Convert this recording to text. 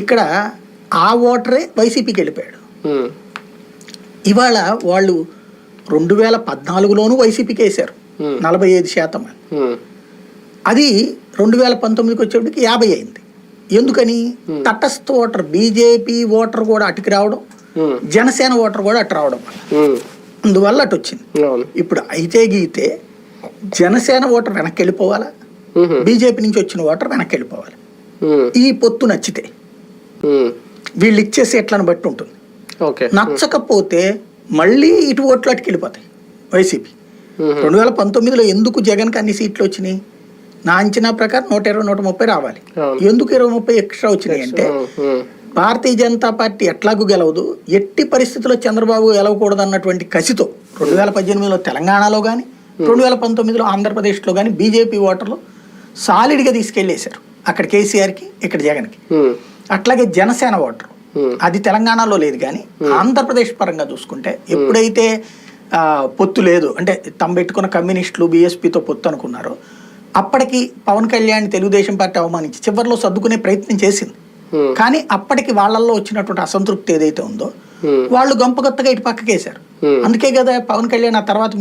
ఇక్కడ ఆ ఓటరే వైసీపీకి వెళ్ళిపోయాడు. ఇవాళ వాళ్ళు రెండు వేల పద్నాలుగులోనూ వైసీపీకి వేశారు. నలభై ఐదు శాతం అది రెండు వేల పంతొమ్మిదికి వచ్చేప్పటికి యాభై అయింది. ఎందుకని? తటస్థ ఓటర్ బీజేపీ ఓటర్ కూడా అటుకి రావడం జనసేన ఓటర్ కూడా అటు రావడం అందువల్ల అటు వచ్చింది. ఇప్పుడు అయితే గీతే జనసేన ఓటర్ వెనక్కి వెళ్ళిపోవాలా? బీజేపీ నుంచి వచ్చిన ఓటర్ వెనక్కి వెళ్ళిపోవాలి. ఈ పొత్తు నచ్చితే. వీళ్ళు ఇచ్చే సీట్లను బట్టి ఉంటుంది. ఓకే నచ్చకపోతే మళ్ళీ ఇటు ఓట్లు అటుకి వెళ్ళిపోతాయి వైసీపీ. ఉహు, రెండు వేల పంతొమ్మిదిలో ఎందుకు జగన్కి అన్ని సీట్లు వచ్చినాయి? నా అంచనా ప్రకారం నూట ఇరవై నూట ముప్పై రావాలి. ఎందుకు ఇరవై ముప్పై ఎక్స్ట్రా వచ్చినాయి అంటే ఉమ్, భారతీయ జనతా పార్టీ ఎట్లాగూ గెలవదు. ఎట్టి పరిస్థితుల్లో చంద్రబాబు గెలవకూడదు అన్నటువంటి కసితో రెండు వేల పద్దెనిమిదిలో తెలంగాణలో కానీ రెండు వేల పంతొమ్మిదిలో ఆంధ్రప్రదేశ్లో కానీ బీజేపీ ఓటర్లు సాలిడ్గా తీసుకెళ్ళేశారు. అక్కడ కేసీఆర్కి ఇక్కడ జగన్కి. అట్లాగే జనసేన ఓటర్. అది తెలంగాణలో లేదు కానీ ఆంధ్రప్రదేశ్ పరంగా చూసుకుంటే ఎప్పుడైతే పొత్తు లేదు అంటే తమ పెట్టుకున్న కమ్యూనిస్టులు బీఎస్పీతో పొత్తు అనుకున్నారో అప్పటికి పవన్ కళ్యాణ్ తెలుగుదేశం పార్టీ అవమానించి చివరిలో సర్దుకునే ప్రయత్నం చేసింది. కానీ అప్పటికి వాళ్ళల్లో వచ్చినటువంటి అసంతృప్తి ఏదైతే ఉందో వాళ్ళు గంపగొత్తగా ఇటు పక్కకేశారు. అందుకే కదా పవన్ కళ్యాణ్ ఆ తర్వాత